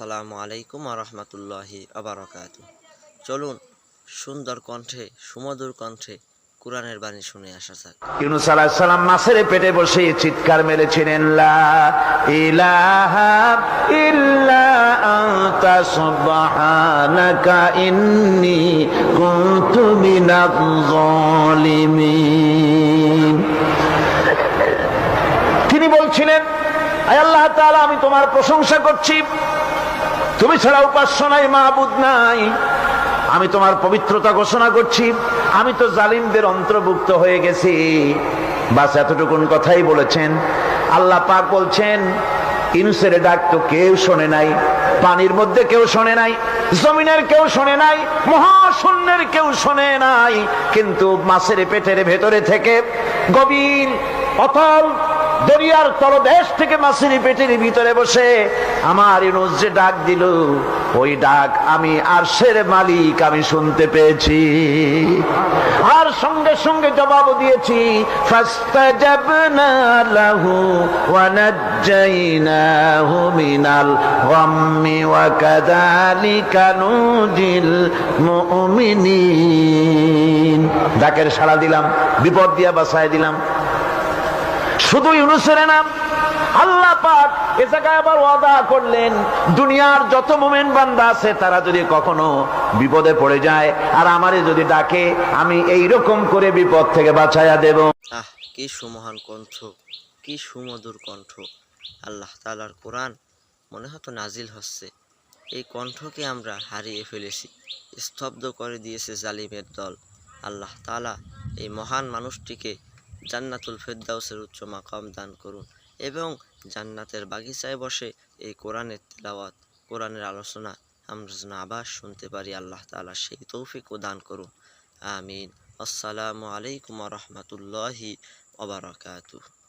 আসসালামু আলাইকুম রহমতুল্লাহি আবরকাত। চলুন সুন্দর কণ্ঠে সুমধুর কণ্ঠে কোরআনের বাণী শুনে আসা যাক। ইউনুস আলাইহিস সালাম মাছের পেটে বসে চিৎকার মেরেছিলেন লা ইলাহা ইল্লা আনতা সুবহানাকা ইন্নী কুনতু মিনাজ জালিমিন তিনি বলছিলেন আল্লাহ তাআলা, আমি তোমার প্রশংসা করছি। তুমি ছাড়া উপাস্য নাই, মাহবুদ নাই। আমি তোমার পবিত্রতা ঘোষণা করছি। আমি তো জালিমদের অন্তর্ভুক্ত হয়ে গেছি। বাস এতটুকুন কথাই বলেছেন। আল্লাহ পাক বলছেন, ইনুসের ডাক তো কেউ শোনে নাই, পানির মধ্যে কেউ শোনে নাই, জমিনের কেউ শোনে নাই, মহাশূন্যের কেউ শোনে নাই। কিন্তু মাছের পেটের ভেতরে থেকে গভীর, অতল দরিয়ার তলদেশ থেকে মাছের পেটের ভিতরে বসে আমার ইউনুস যে ডাক দিল, ওই ডাক আমি আরশের মালিক আমি শুনতে পেয়েছি। আর সঙ্গে সঙ্গে জবাব দিয়েছি ডাকের সাড়া দিলাম, বিপদ দিয়া বাসায় দিলাম। শুধু ইউনুসের নাম আল্লাহ পাক এ জায়গায় আবার ওয়াদা করলেন, দুনিয়ার যত মোমেন বান্দা আছে, তারা যদি কখনো বিপদে পড়ে যায়, আর আমারে যদি ডাকে, আমি এই রকম করে বিপদ থেকে বাঁচাইয়া দেব। আহ, কি সুমহান কণ্ঠ, কি সুমধুর কণ্ঠ। আল্লাহ তালার কোরআন মনে হতো নাজিল হচ্ছে। এই কণ্ঠকে আমরা হারিয়ে ফেলেছি, স্তব্ধ করে দিয়েছে জালিমের দল। আল্লাহ তালা এই মহান মানুষটিকে জান্নাতুল ফেরদাউসের উচ্চ মাকাম দান করুন এবং জান্নাতের বাগিচায় বসে এই কোরআনের তেলাওয়াত, কোরআনের আলোচনা আমরা যেন আবার শুনতে পারি, আল্লাহ তালা সেই তৌফিকও দান করুন। আমিন। আসসালামু আলাইকুম রহমতুল্লাহি ওবরাকাতুহ